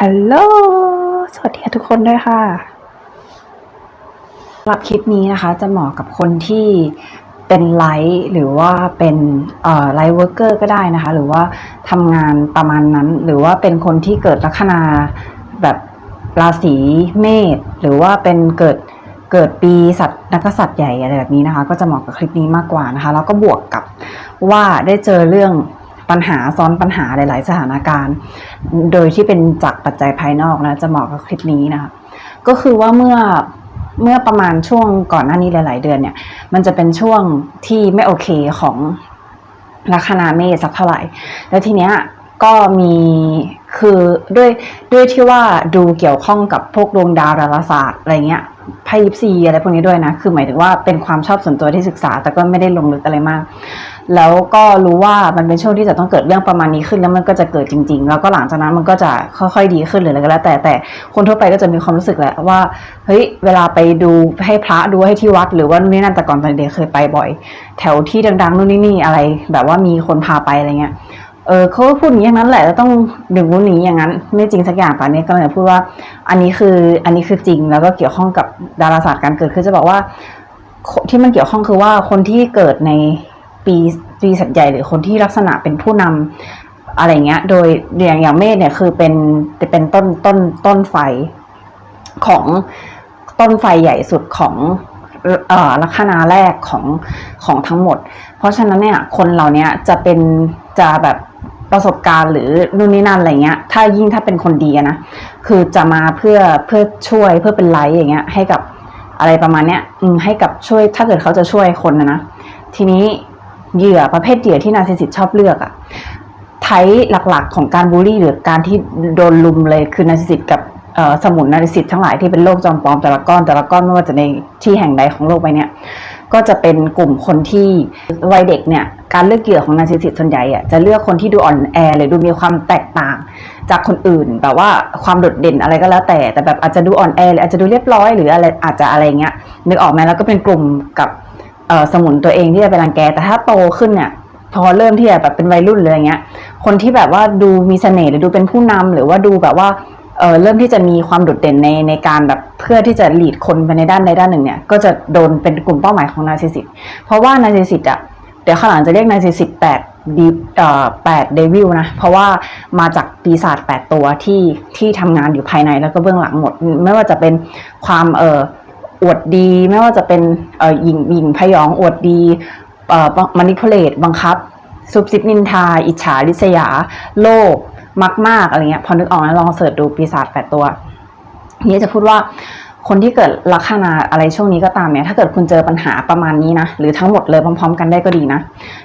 ฮัลโหล สวัสดีทุกคนด้วยค่ะสำหรับคลิปนี้นะคะ จะเหมาะกับคนที่เป็นไลฟ์หรือว่าเป็นไลฟ์เวิร์กเกอร์ก็ได้นะคะ หรือว่าทำงานประมาณนั้น หรือว่าเป็นคนที่เกิดลัคนาแบบราศีเมษหรือว่าเป็นเกิดเกิดปีสัตว์นักกษัตริย์ใหญ่อะไรแบบนี้นะคะ ก็จะเหมาะกับคลิปนี้มากกว่านะคะ แล้วก็บวกกับว่าได้เจอเรื่อง ปัญหาซ้อนปัญหาหลาย ๆ สถานการณ์ โดยที่เป็นจากปัจจัยภายนอกนะ จะเหมาะกับคลิปนี้นะคะก็คือว่าเมื่อเมื่อประมาณช่วงก่อนหน้านี้หลาย ๆ เดือนเนี่ย มันจะเป็นช่วงที่ไม่โอเคของลัคนาเมษสักเท่าไหร่ แล้วทีเนี้ยก็มีคือด้วยด้วยที่ว่าดูเกี่ยวข้องกับพวกดวงดาวดาราศาสตร์อะไรเงี้ยไพ่ยิปซีอะไรพวกนี้ด้วยนะ คือหมายถึงว่าเป็นความชอบส่วนตัวที่ศึกษา แต่ก็ไม่ได้ลงลึกอะไรมาก แล้วก็รู้ว่ามันเป็นช่วงที่จะต้องเกิดเรื่องประมาณนี้ขึ้นแล้วมันก็จะเกิดจริง ๆ แล้วก็หลังจากนั้นมันก็จะค่อยๆดีขึ้นหรืออะไรก็แล้ว แต่แต่คนทั่วไปก็จะมีความรู้สึกแหละว่าเฮ้ยเวลาไปดูให้พระดูให้ที่วัด หรือว่านู่นนี่นั่นแต่ก่อนตอนเด็กเคยไปบ่อย แถวที่ดังๆนู่นนี่นี่อะไร แบบว่ามีคนพาไปอะไรเงี้ยเออเขาพูดอย่างนี้นั้นแหละแล้วต้องดึงวุ้นนีอย่างนั้น ไม่จริงสักอย่างตอนนี้ก็เลยพูดว่า อันนี้คืออันนี้คือจริงแล้วก็เกี่ยวข้องกับดาราศาสตร์การเกิดคือจะบอกว่าที่มันเกี่ยวข้องคือว่าคนที่เกิดใน ปีปีสัตว์ใหญ่หรือคนที่ลักษณะเป็นผู้นำอะไรเงี้ย โดยอย่างอย่างเมษเนี่ยคือเป็นเป็นต้นต้นต้นไฟของต้นไฟใหญ่สุดของเอ่อลัคนาแรกของของทั้งหมด เพราะฉะนั้นเนี่ยคนเหล่านี้จะเป็นจะแบบประสบการณ์หรือนู่นนี่นั่นอะไรเงี้ย ถ้ายิ่งถ้าเป็นคนดีนะคือจะมาเพื่อเพื่อช่วยเพื่อเป็นไลท์อย่างเงี้ยให้กับอะไรประมาณเนี้ยให้กับช่วยถ้าเกิดเขาจะช่วยคนนะนะทีนี้ เหยื่อประเภทเหยื่อที่นาร์ซิสซิสชอบเลือกอะไทป์หลักๆ ของการบูลลี่หรือการที่โดนลุมเลยคือนาร์ซิสซิสกับสมุนนาร์ซิสซิสทั้งหลายที่เป็นโรคจอมปลอมแต่ละก้อนแต่ละก้อนไม่ว่าจะในที่แห่งใดของโลกใบเนี้ยก็จะเป็นกลุ่มคนที่วัยเด็กเนี่ยการเลือกเหยื่อของนาร์ซิสซิสส่วนใหญ่อะจะเลือกคนที่ดูอ่อนแอหรือดูมีความแตกต่าง จากคนอื่นแบบว่าความโดดเด่นอะไรก็แล้วแต่แต่แบบอาจจะดูอ่อนแอหรืออาจจะดูเรียบร้อยหรืออะไรอาจจะอะไรเงี้ยนึกออกไหมแล้วก็เป็นกลุ่มกับ สมุนตัวเองที่จะไปรังแก แต่ถ้าโตขึ้นเนี่ยพอเริ่มที่จะแบบเป็นวัยรุ่นเลยอย่างเงี้ย คนที่แบบว่าดูมีเสน่ห์หรือดูเป็นผู้นำหรือว่าดูแบบว่าเออเริ่มที่จะมีความโดดเด่นในในการแบบเพื่อที่จะหลีดคนไปในด้านใดด้านหนึ่งเนี่ย ก็จะโดนเป็นกลุ่มเป้าหมายของนาร์ซิสซิสเพราะว่านาร์ซิสซิสอะเดี๋ยวข้างหลังจะเรียกนาร์ซิสซิสแปดดีเอ่อแปดเดวิลนะ เพราะว่ามาจากปีศาจแปดตัวที่ที่ทำงานอยู่ภายในแล้วก็เบื้องหลังหมด ไม่ว่าจะเป็นความเออ อวดดี ไม่ว่าจะเป็นหญิงหญิงพยองอวดดีมานิ p u l a t e บังคับซุบซิบนินทา อิจฉาริษยา โลภมากมากๆอะไรเงี้ยพอนึกออกนะลองเสิร์ชดูปีศาจแปดตัวนี้จะพูดว่าคนที่เกิดลัคนาอะไรช่วงนี้ก็ตามเนี่ย ถ้าเกิดคุณเจอปัญหาประมาณนี้นะ หรือทั้งหมดเลยพร้อม ๆ กันได้ก็ดีนะ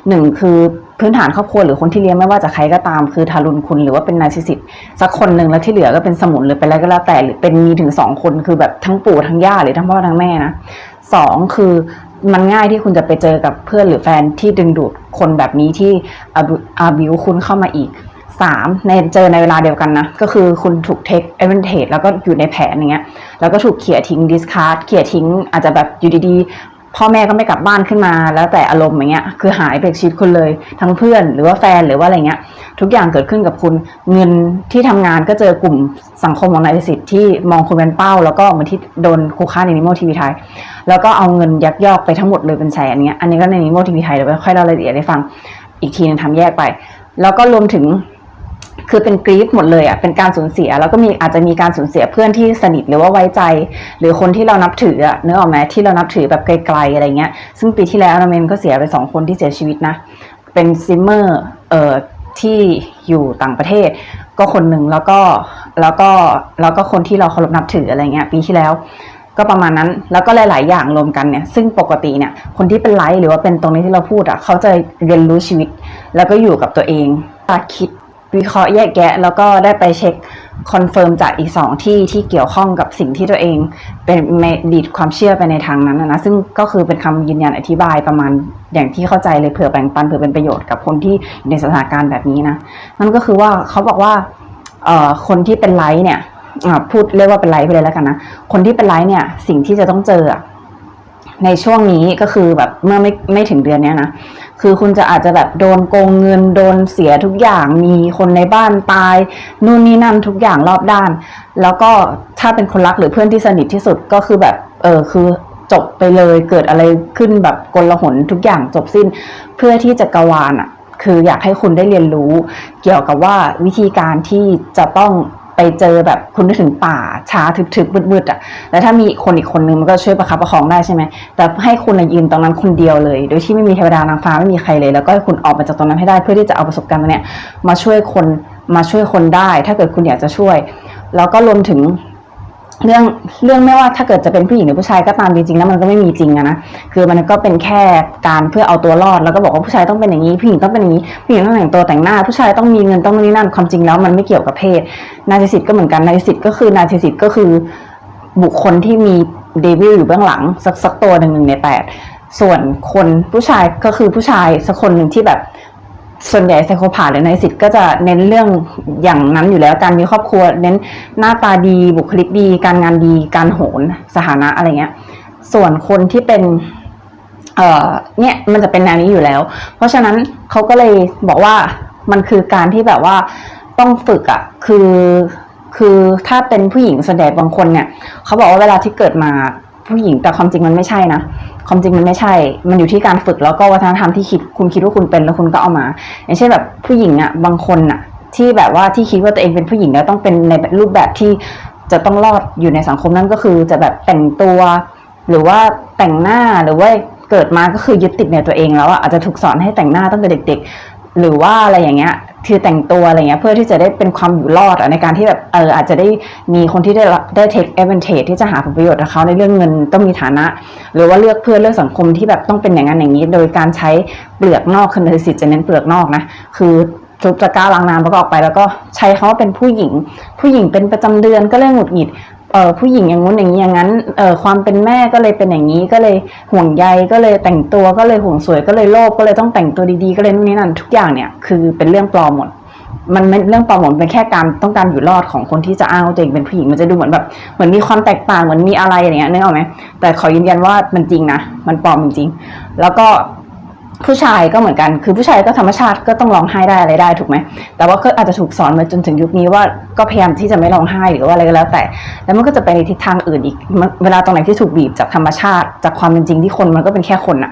หนึ่งคือ พื้นฐานครอบครัวหรือคนที่เลี้ยงไม่ว่าจะใครก็ตาม คือทารุณคุณหรือว่าเป็นนาร์ซิสซิสสักคนหนึ่งแล้วที่เหลือก็เป็นสมุนหรือเป็นอะไรก็แล้วแต่หรือเป็นมีถึงสองคนคือแบบทั้งปู่ทั้งย่าหรือทั้งพ่อทั้งแม่นะสองคือมันง่ายที่คุณจะไปเจอกับเพื่อนหรือแฟนที่ดึงดูดคนแบบนี้ที่อาบิวคุณเข้ามาอีกสามในเจอในเวลาเดียวกันนะ ก็คือคุณถูกเทคเอเวนเทจแล้วก็อยู่ในแผนอย่างเงี้ยแล้วก็ถูกเขี่ยทิ้งดิสคาร์ดเขี่ยทิ้งอาจจะแบบอยู่ดีๆ พ่อแม่ก็ไม่กลับบ้านขึ้นมาแล้วแต่อารมณ์อย่างเงี้ย คือหายไปจากชีวิตคุณเลย ทั้งเพื่อนหรือว่าแฟนหรือว่าอะไรเงี้ย ทุกอย่างเกิดขึ้นกับคุณเงินที่ทำงานก็เจอกลุ่มสังคมของนายสิทธิ์ที่มองคุณเป็นเป้า แล้วก็เหมือนที่โดนคุกค่าในนิโมทีวีไทย แล้วก็เอาเงินยักยอกไปทั้งหมดเลยเป็นแสนเงี้ยอันนี้ก็ในนิโมทีวีไทยเดี๋ยวค่อยเล่ารายละเอียดให้ฟังอีกทีนึงทำแยกไป แล้วก็รวมถึง คือเป็นกรีฟหมดเลยอะเป็นการสูญเสีย แล้วก็มีอาจจะมีการสูญเสียเพื่อนที่สนิทหรือว่าไว้ใจ หรือคนที่เรานับถืออะเนื้อออกไหมที่เรานับถือแบบไกลๆอะไรเงี้ย ซึ่งปีที่แล้วนาเมนก็เสียไปสองคนที่เสียชีวิตนะ เป็นซิมเมอร์เอ่อที่อยู่ต่างประเทศ ก็คนหนึ่งแล้วก็แล้วก็แล้วก็คนที่เราเคารพนับถืออะไรเงี้ยปีที่แล้วก็ประมาณนั้นแล้วก็หลาย ๆ อย่างรวมกันเนี่ยซึ่งปกติเนี่ยคนที่เป็นไลฟ์หรือว่าเป็นตรงนี้ที่เราพูดอะเขาจะเรียนรู้ชีวิต แล้วก็อยู่กับตัวเองคิด วิเคราะห์แยกแยะ แล้วก็ได้ไปเช็คคอนเฟิร์มจากอีกสองที่ที่เกี่ยวข้องกับสิ่งที่ตัวเอง เป็นดีดความเชื่อไปในทางนั้นนะนะซึ่งก็คือเป็นคำยืนยันอธิบายประมาณอย่างที่เข้าใจเลยเผื่อแบ่งปันเผื่อเป็นประโยชน์กับคนที่อยู่ในสถานการณ์แบบนี้นะนั่นก็คือว่าเขาบอกว่าคนที่เป็นไลฟ์เนี่ยพูดเรียกว่าเป็นไลฟ์ไปเลยแล้วกันนะคนที่เป็นไลฟ์เนี่ยสิ่งที่จะต้องเจออะ ในช่วงนี้ก็คือแบบเมื่อไม่ไม่ถึงเดือนเนี้ยนะคือคุณจะอาจจะแบบโดนโกงเงินโดนเสียทุกอย่างมีคนในบ้านตายนู่นนี่นั่นทุกอย่างรอบด้าน แล้วก็ถ้าเป็นคนรักหรือเพื่อนที่สนิทที่สุดก็คือแบบเออคือจบไปเลยเกิดอะไรขึ้นแบบกลหนทุกอย่างจบสิ้น เพื่อที่จะกวานอะ่ะ คืออยากให้คุณได้เรียนรู้ เกี่ยวกับว่าวิธีการที่จะต้อง ไปเจอแบบคุณนึกถึงป่าช้าทึบๆมืดๆอะแล้วถ้ามีคนอีกคนนึงมันก็ช่วยประคับประคองได้ใช่ไหมแต่ให้คุณนะยืนตรงนั้นคนเดียวเลย โดยที่ไม่มีเทวดานางฟ้าไม่มีใครเลย แล้วก็ให้คุณออกมาจากตรงนั้นให้ได้เพื่อที่จะเอาประสบการณ์ตรงเนี้ยมาช่วยคนมาช่วยคนได้ ถ้าเกิดคุณอยากจะช่วย แล้วก็รวมถึง เรื่องเรื่องไม่ว่าถ้าเกิดจะเป็นผู้หญิงหรือผู้ชายก็ตามจริงๆแล้วมันก็ไม่มีจริงอะนะคือมันก็เป็นแค่การเพื่อเอาตัวรอดแล้วก็บอกว่าผู้ชายต้องเป็นอย่างนี้ผู้หญิงต้องเป็นอย่างนี้ผู้หญิงต้องแต่งตัวแต่งหน้า ผู้ชายต้องมีเงินต้องนู่นนี่นั่นความจริงแล้วมันไม่เกี่ยวกับเพศ นาร์ซิสซิสก็เหมือนกันนาร์ซิสซิสก็คือนาร์ซิสซิสก็คือบุคคลที่มีเดวิลอยู่เบื้องหลังสักสักตัวหนึ่งหนึ่งในแปดส่วนคนผู้ชายก็คือผู้ชายสักคนหนึ่งที่แบบ ส่วนใหญ่ไซโคพาธหรือในสิทธ์ก็จะเน้นเรื่องอย่างนั้นอยู่แล้วการมีครอบครัว เน้นหน้าตาดีบุคลิกดี การงานดี การโหนสถานะอะไรเงี้ย ส่วนคนที่เป็นเอ่อเนี่ยมันจะเป็นแนวนี้อยู่แล้ว เพราะฉะนั้นเขาก็เลยบอกว่ามันคือการที่แบบว่าต้องฝึกอะ่ะคือคือถ้าเป็นผู้หญิงส่วนใหญ่บางคนเนี่ยเขาบอกว่าเวลาที่เกิดมา ผู้หญิงแต่ความจริงมันไม่ใช่นะความจริงมันไม่ใช่ มันอยู่ที่การฝึกแล้วก็วัฒนธรรมที่คิดคุณคิดว่าคุณเป็นแล้วคุณก็เอามา อย่างเช่นแบบผู้หญิงอะ่ะบางคนอะที่แบบว่าที่คิดว่าตัวเองเป็นผู้หญิงแล้วต้องเป็นในรูปแบบที่จะต้องรอดอยู่ในสังคมนั่นก็คือ จะแบบแต่งตัว หรือว่าแต่งหน้าหรือว่าเกิดมาก็คือยึดติดในตัวเองแล้วอะอาจจะถูกสอนให้แต่งหน้าตั้งแต่เด็ก ๆ หรือว่าอะไรอย่างเงี้ยคือแต่งตัวอะไรเงี้ยเพื่อที่จะได้เป็นความอยู่รอดอในการที่แบบเอออาจจะได้มีคนที่ได้ได้ take advantage ที่จะหาผลประโยชน์กับเขาในเรื่องเงินต้องมีฐานะ หรือว่าเลือกเพื่อเลือกสังคมที่แบบต้องเป็นอย่างนั้นอย่างนี้ โดยการใช้เปลือกนอกคือในสิทธิ์จะเน้นเปลือกนอกนะคือทุบตะกร้าล้างน้ำแล้วก็ออกไปแล้วก็ใช้คาว่าเป็นผู้หญิง ผู้หญิงเป็นประจำเดือนก็เลยหงุดหงิด เออผู้หญิงอย่างงู้นอย่างนี้อย่างนั้นเออความเป็นแม่ก็เลยเป็นอย่างนี้ก็เลยห่วงใยก็เลยแต่งตัวก็เลยห่วงสวยก็เลยโลภก็เลยต้องแต่งตัวดีๆ ก็เลยนู่นนี่นั่นทุกอย่างเนี่ยคือเป็นเรื่องปลอมหมดมันไม่เรื่องปลอมหมดเป็นแค่การต้องการอยู่รอดของคนที่จะอ้างว่าตัวเองเป็นผู้หญิงมันจะดูเหมือนแบบเหมือนมีความแตกต่างเหมือนมีอะไรอย่างเงี้ยนึกออกไหมแต่ขอยืนยันว่ามันจริงนะมันปลอมจริงๆแล้วก็ ผู้ชายก็เหมือนกัน คือผู้ชายก็ธรรมชาติก็ต้องร้องไห้ได้อะไรได้ถูกไหม แต่ว่าก็อาจจะถูกสอนมาจนถึงยุคนี้ว่าก็พยายามที่จะไม่ร้องไห้หรือว่าอะไรก็แล้วแต่ แล้วมันก็จะไปในทิศทางอื่นอีก เวลาตรงไหนที่ถูกบีบจากธรรมชาติ จากความเป็นจริงที่คนมันก็เป็นแค่คนอะ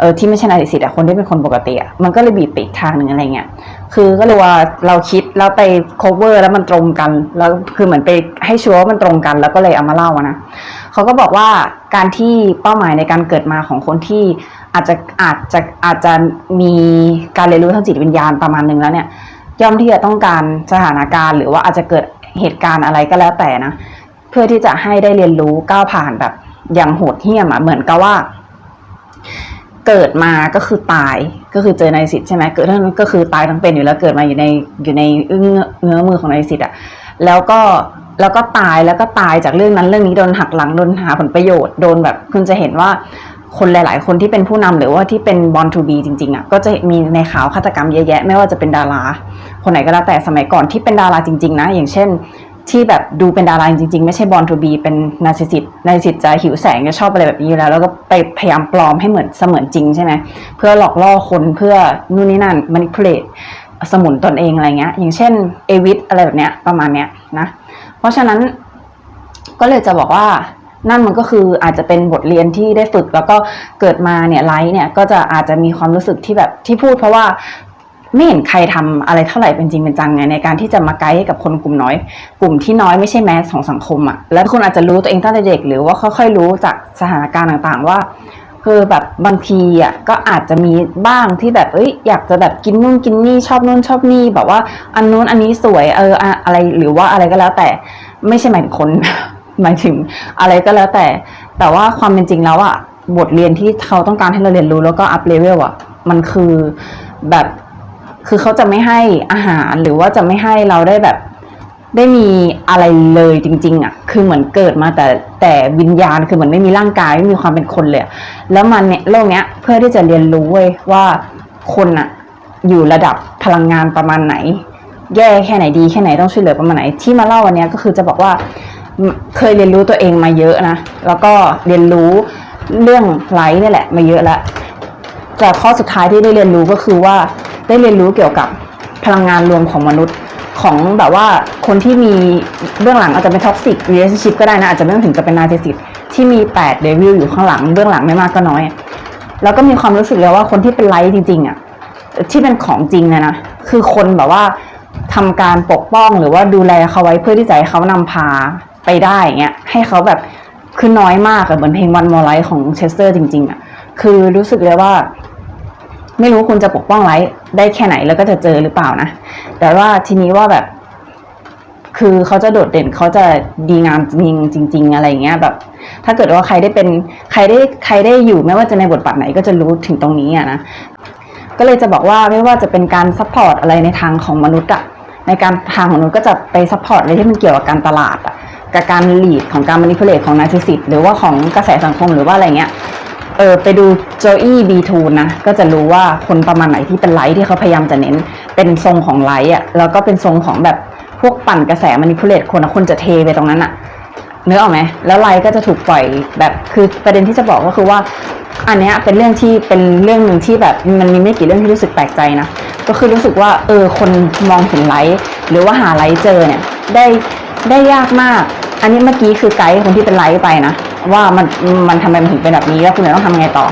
เออที่ไม่ใช่นาฬิสิทธิ์อะคนที่เป็นคนปกติอะมันก็เลยบีบไปอีกทางหนึ่งอะไรเงี้ย คือก็เลยว่าเราคิดแล้วไป cover แล้วมันตรงกัน แล้วคือเหมือนไปให้ชัวร์ว่ามันตรงกัน แล้วก็เลยเอามาเล่าอะนะ เขาก็บอกว่าการที่เป้าหมายในการเกิดมาของคนที่อาจจะอาจจะอาจจะมีการเรียนรู้ทางจิตวิญญาณประมาณหนึ่งแล้วเนี่ยย่อมที่จะต้องการสถานการณ์ หรือว่าอาจจะเกิดเหตุการณ์อะไรก็แล้วแต่นะ เพื่อที่จะให้ได้เรียนรู้ก้าวผ่านแบบอย่างโหดเหี้ยมอะเหมือนกับว่า เกิดมาก็คือตายก็คือเจอในสิทธิ์ใช่ไหมเกิดนั้นก็คือตายทั้งเป็นอยู่แล้วเกิดมาอยู่ในอยู่ในเอื้อเงื้อมือของในสิทธิ์อะแล้วก็ แล้วก็ตายแล้วก็ตายจากเรื่องนั้นเรื่องนี้โดนหักหลังโดนหาผลประโยชน์โดนแบบคุณจะเห็นว่าคนหลาย ๆ คนที่เป็นผู้นำหรือว่าที่เป็นบอลทูบีจริง ๆ อะ ก็จะมีในข่าวฆาตกรรมเยอะแยะ ไม่ว่าจะเป็นดารา คนไหนก็แล้วแต่สมัยก่อนที่เป็นดาราจริง ๆ นะ อย่างเช่น ที่แบบดูเป็นดาราจริง ๆ ไม่ใช่บอลทูบีเป็นนาซิสิตนาซิสิตจะหิวแสงจะชอบอะไรแบบนี้อยู่แล้ว แล้วก็ไปพยายามปลอมให้เหมือนเสมือนจริงใช่ไหมเพื่อหลอกล่อคนเพื่อนู่นนี่นั่น manipulate สมุนตนเองอะไรเงี้ย อย่างเช่นเอวิสอะไรแบบเนี้ยประมาณเนี้ยนะ ราะฉะนั้นก็เลยจะบอกว่านั่นมันก็คืออาจจะเป็นบทเรียนที่ได้ฝึกแล้วก็เกิดมาเนี่ยไลฟ์เนี่ยก็จะอาจจะมีความรู้สึกที่แบบที่พูดเพราะว่าไม่เห็นใครทำอะไรเท่าไหร่เป็นจริงเป็นจังไงในการที่จะมาไกด์ให้กับคนกลุ่มน้อย กลุ่มที่น้อยไม่ใช่แมสของสังคมอะ่ะแล้วคุณอาจจะรู้ตัวเองตั้งแต่เด็กหรือว่าค่อยๆรู้จากสถานการณ์ต่างๆ ว่า คือแบบบางทีอะก็อาจจะมีบ้างที่แบบเอ้ยอยากจะแบบกินนู่นกินนี่ชอบนู่นชอบนี่แบบว่าอันนู้นอันนี้สวยเอออะอะไรหรือว่าอะไรก็แล้วแต่ไม่ใช่หมายถึงคนหมายถึงอะไรก็แล้วแต่ แต่ว่าความเป็นจริงแล้วอะบทเรียนที่เขาต้องการให้เราเรียนรู้แล้วก็อัพเลเวลอะมันคือแบบคือเขาจะไม่ให้อาหารหรือว่าจะไม่ให้เราได้แบบ ได้มีอะไรเลยจริง ๆ อะ คือเหมือนเกิดมาแต่แต่วิญญาณคือเหมือนไม่มีร่างกายไม่มีความเป็นคนเลย แล้วมันเนี่ยโลกเนี้ยเพื่อที่จะเรียนรู้เว้ยว่าคนอะอยู่ระดับพลังงานประมาณไหน แย่แค่ไหนดีแค่ไหนต้องช่วยเหลือประมาณไหน ที่มาเล่าวันนี้ก็คือจะบอกว่าเคยเรียนรู้ตัวเองมาเยอะนะ แล้วก็เรียนรู้เรื่องไลฟ์เนี่ยแหละมาเยอะแล้วแต่ข้อสุดท้ายที่ได้เรียนรู้ก็คือว่าได้เรียนรู้เกี่ยวกับพลังงานรวมของมนุษย์ ของแบบว่าคนที่มีเบื้องหลังอาจจะเป็นท็อกซิก relationship ก็ได้นะ อาจจะไม่ต้องถึงกับเป็นนาร์ซิสซิสที่มี8เดวิลอยู่ข้างหลังเบื้องหลังไม่มากก็น้อย แล้วก็มีความรู้สึกเลยว่าคนที่เป็นไลท์จริงๆอะที่เป็นของจริงเลยนะคือคนแบบว่าทำการปกป้องหรือว่าดูแลเขาไว้เพื่อที่จะให้เขานำพาไปได้อย่างเงี้ยให้เขาแบบคือน้อยมากอะเหมือนเพลงวันมอลไลท์ของเชสเตอร์จริงๆอะคือรู้สึกเลยว่า ไม่รู้คุณจะปกป้องไลท์ได้แค่ไหนแล้วก็จะเจอหรือเปล่านะ แต่ว่าทีนี้ว่าแบบ คือเขาจะโดดเด่นเขาจะดีงามจริงจริง ๆ อะไรเงี้ยแบบ ถ้าเกิดว่าใครได้เป็นใครได้ใครได้อยู่ไม่ว่าจะในบทบาทไหนก็จะรู้ถึงตรงนี้อะนะก็เลยจะบอกว่าไม่ว่าจะเป็นการซัพพอร์ตอะไรในทางของมนุษย์อะในการทางของมนุษย์ก็จะไปซัพพอร์ตอะไรที่มันเกี่ยวกับการตลาดอะกับการลีดของการมานิเพลตของนาร์ซิสซิสหรือว่าของกระแสสังคมหรือว่าอะไรเงี้ย เออไปดูโจอี้บีทูนะ ก็จะรู้ว่าคนประมาณไหนที่เป็นไลท์ที่เขาพยายามจะเน้น เป็นทรงของไลท์อะแล้วก็เป็นทรงของแบบพวกปั่นกระแสมานิเพลตคนนะคนจะเทไปตรงนั้นอะเนื้อออกไหมแล้วไลท์ก็จะถูกปล่อยแบบคือประเด็นที่จะบอกก็คือว่า อันเนี้ยเป็นเรื่องที่เป็นเรื่องหนึ่งที่แบบมันมีไม่กี่เรื่องที่รู้สึกแปลกใจนะก็คือรู้สึกว่าเออคนมองถึงไลท์หรือว่าหาไลท์เจอเนี่ยได้ได้ยากมาก อันนี้เมื่อกี้คือไกด์คนที่เป็นไลท์ไปนะว่ามันมันทำไมมันถึงเป็นแบบนี้แล้วคุณจะต้องทำไงต่อ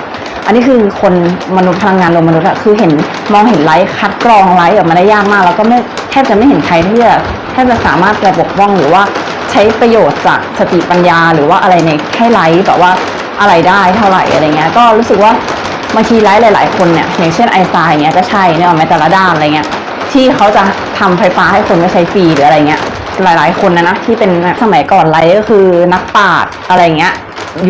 อันนี้คือคนมนุษย์พลังงานลงมนุษย์อะคือเห็นมองเห็นไลท์คัดกรองไลท์ออกมาได้ยากมาก แล้วก็ไม่แทบจะไม่เห็นใครที่จะแทบจะสามารถจะปกป้องหรือว่าใช้ประโยชน์จากสติปัญญาหรือว่าอะไรในให้ไลท์แบบว่าอะไรได้เท่าไหร่อะไรเงี้ยก็รู้สึกว่าบางทีไลท์หลาย ๆ คนเนี่ยอย่างเช่นไอน์สไตน์เงี้ยก็ใช่เนี่ยหรอกไหมแต่ละด้านอะไรเงี้ยที่เขาจะทำไฟฟ้าให้คนไม่ใช้ฟรีหรืออะไรเงี้ย หลาย ๆ คนนะนะที่เป็นสมัยก่อนไลก็คือนักปราชญ์อะไรเงี้ย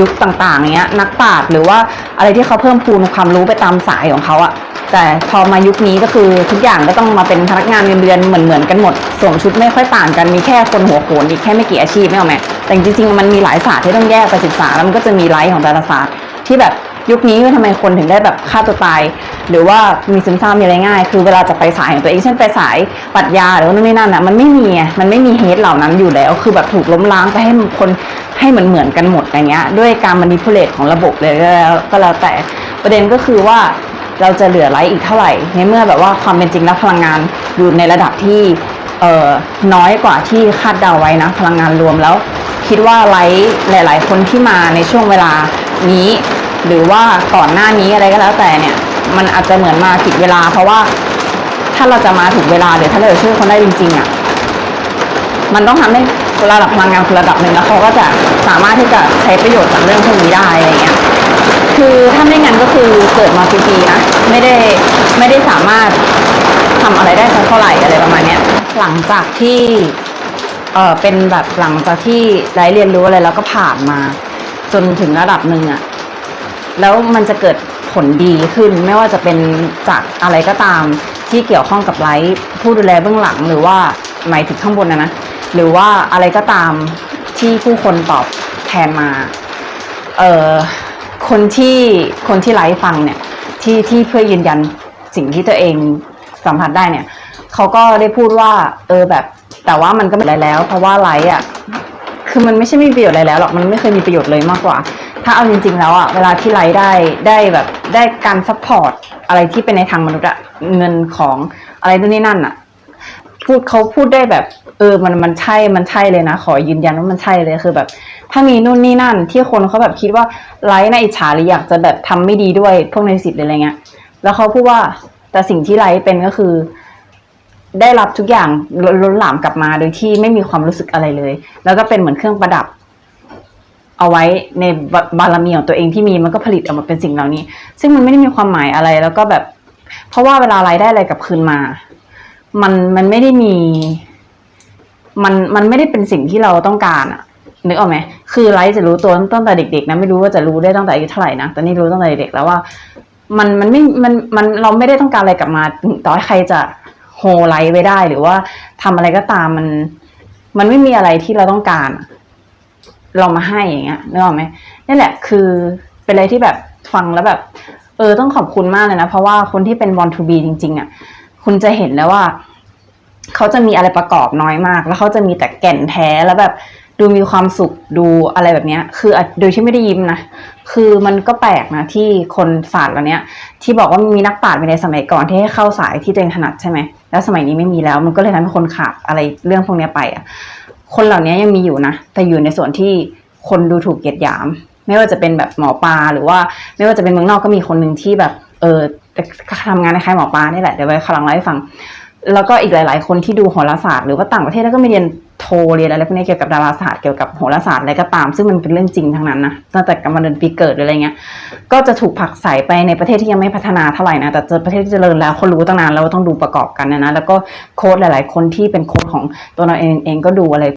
ยุคต่างๆเงี้ยนักปราชญ์หรือว่าอะไรที่เขาเพิ่มพูนความรู้ไปตามสายของเขาอะแต่พอมายุคนี้ก็คือทุกอย่างก็ต้องมาเป็นพนักงานเงินเดือนเหมือนๆกันหมดสวมชุดไม่ค่อยต่างกันมีแค่คนหัวโขนอีกแค่ไม่กี่อาชีพไม่เอาไหมแต่จริงๆมันมีหลายศาสตร์ที่ต้องแยกไปศึกษาแล้วมันก็จะมีไลท์ของแต่ละศาสตร์ที่แบบ ยุคนี้ทำไมคนถึงได้แบบฆ่าตัวตาย หรือว่ามีซึมเศร้ามีอะไรง่าย คือเวลาจะไปสายของตัวเองเช่นไปสายปรัชญาหรือว่านู่นนี่นั่นอะมันไม่มีมันไม่มีเฮดเหล่านั้นอยู่แล้ว คือแบบถูกล้มล้างไปให้คนให้เหมือนเหมือนกันหมดอย่างเงี้ยด้วยการมานิพุเลตของระบบเลยก็แล้วก็แล้วแต่ประเด็นก็คือว่าเราจะเหลือไลท์อีกเท่าไหร่ ในเมื่อแบบว่าความเป็นจริงแล้วพลังงานอยู่ในระดับที่เออน้อยกว่าที่คาดเดาไว้นะ พลังงานรวมแล้ว คิดว่าไลท์หลาย ๆ คนที่มาในช่วงเวลานี้ หรือว่าก่อนหน้านี้อะไรก็แล้วแต่เนี่ย มันอาจจะเหมือนมาผิดเวลา เพราะว่าถ้าเราจะมาถูกเวลาหรือถ้าเราจะช่วยคนได้จริงๆอะมันต้องทำให้ระดับพลังงานคนระดับหนึ่งแล้วเขาก็จะสามารถที่จะใช้ประโยชน์จากเรื่องพวกนี้ได้อะไรเงี้ยคือถ้าไม่งั้นก็คือเกิดมาฟรีๆนะไม่ได้ไม่ได้สามารถทำอะไรได้สักเท่าไหร่อะไรประมาณเนี้ยหลังจากที่เออเป็นแบบหลังจากที่ได้เรียนรู้อะไรแล้วก็ผ่านมา จนถึงระดับหนึ่งอะ แล้วมันจะเกิดผลดีขึ้นไม่ว่าจะเป็นจากอะไรก็ตามที่เกี่ยวข้องกับไลฟ์ผู้ดูแลเบื้องหลังหรือว่าหมายถึงข้างบนนะนะหรือว่าอะไรก็ตามที่ผู้คนตอบแทนมาเอ่อคนที่คนที่ไลฟ์ฟังเนี่ยที่ที่เพื่อยืนยันสิ่งที่ตัวเองสัมผัสได้เนี่ยเขาก็ได้พูดว่า เออแบบ แต่ว่ามันก็ไม่อะไรแล้ว เพราะว่าไลฟ์อะคือมันไม่ใช่ไม่มีประโยชน์อะไรแล้วหรอกมันไม่เคยมีประโยชน์เลยมากกว่า ถ้าเอาจริง ๆ แล้วอะเวลาที่ไลฟ์ได้ได้แบบได้การซัพพอร์ตอะไรที่เป็นในทางมนุษย์อะเงินของอะไรนู่นนี่นั่นอะพูดเขาพูดได้แบบ เออมันมันใช่มันใช่เลยนะ ขอยืนยันว่ามันใช่เลยคือแบบ ถ้ามีนู่นนี่นั่น ที่คนเขาแบบคิดว่าไลฟ์ในาอิจฉาหรืออยากจะแบบทำไม่ดีด้วยพวกในสิทธิ์ออะไรเงี้ย แล้วเขาพูดว่าแต่สิ่งที่ไลฟ์เป็นก็คือได้รับทุกอย่างล้นหลามกลับมาโดยที่ไม่มีความรู้สึกอะไรเลย แล้วก็เป็นเหมือนเครื่องประดับ เอาไว้ในบารมีของตัวเองที่มีมันก็ผลิตออกมาเป็นสิ่งเหล่านี้ ซึ่งมันไม่ได้มีความหมายอะไรแล้วก็แบบ เพราะว่าเวลาไลฟ์ได้อะไรกลับคืนมา มันมันไม่ได้มี มันมันไม่ได้เป็นสิ่งที่เราต้องการอะนึกออกไหมคือไลฟ์จะรู้ตัวตั้งแต่เด็กๆนะไม่รู้ว่าจะรู้ได้ตั้งแต่อายุเท่าไหร่นะแต่นี่รู้ตั้งแต่เด็กแล้วว่า มันมันไม่มันมันเราไม่ได้ต้องการอะไรกลับมาต่อให้ใครจะโฮไลท์ไว้ได้ หรือว่าทำอะไรก็ตามมัน มันไม่มีอะไรที่เราต้องการอะ เรามาให้อย่างเงี้ยนึกออกไหมนี่แหละคือเป็นอะไรที่แบบฟังแล้วแบบ เออต้องขอบคุณมากเลยนะ เพราะว่าคนที่เป็น born to be จริง ๆอะคุณจะเห็นแล้วว่าเขาจะมีอะไรประกอบน้อยมาก แล้วเขาจะมีแต่แก่นแท้แล้วแบบดูมีความสุขดูอะไรแบบเนี้ยคือโดยที่ไม่ได้ยิ้มนะ คือมันก็แปลกนะที่คนศาสตร์เหล่านี้ยที่บอกว่ามีนักปราชญ์ไปในสมัยก่อนที่ให้เข้าสายที่ตัวเองถนัดใช่ไหมแล้วสมัยนี้ไม่มีแล้ว มันก็เลยทำให้คนขาดอะไรเรื่องพวกนี้ไปอะ คนเหล่านี้ยังมีอยู่นะ แต่อยู่ในส่วนที่คนดูถูกเกียดหยาม ไม่ว่าจะเป็นแบบหมอปลาหรือว่า ไม่ว่าจะเป็นเมืองนอกก็มีคนหนึ่งที่แบบ เออทำงานในคล้ายหมอปลานี่แหละเดี๋ยวไว้ครั้งเล่าให้ฟัง แล้วก็อีกหลาย ๆ คนที่ดูโหราศาสตร์หรือว่าต่างประเทศแล้วก็ไม่เรียนโทเรียนอะไรพวกนี้เกี่ยวกับดาราศาสตร์เกี่ยวกับโหราศาสตร์อะไรก็ตาม ซึ่งมันเป็นเรื่องจริงทั้งนั้นนะตั้งแต่กำเนิดปีเกิดหรืออะไรเงี้ยก็จะถูกผลักใส่ไปในประเทศที่ยังไม่พัฒนาเท่าไหร่นะแต่เจอประเทศที่เจริญแล้วคนรู้ตั้งนานแล้วต้องดูประกอบกันนะนะแล้วก็โค้ดหลาย ๆ คนที่เป็นโค้ดของตัวเราเองเองก็ดูอะไร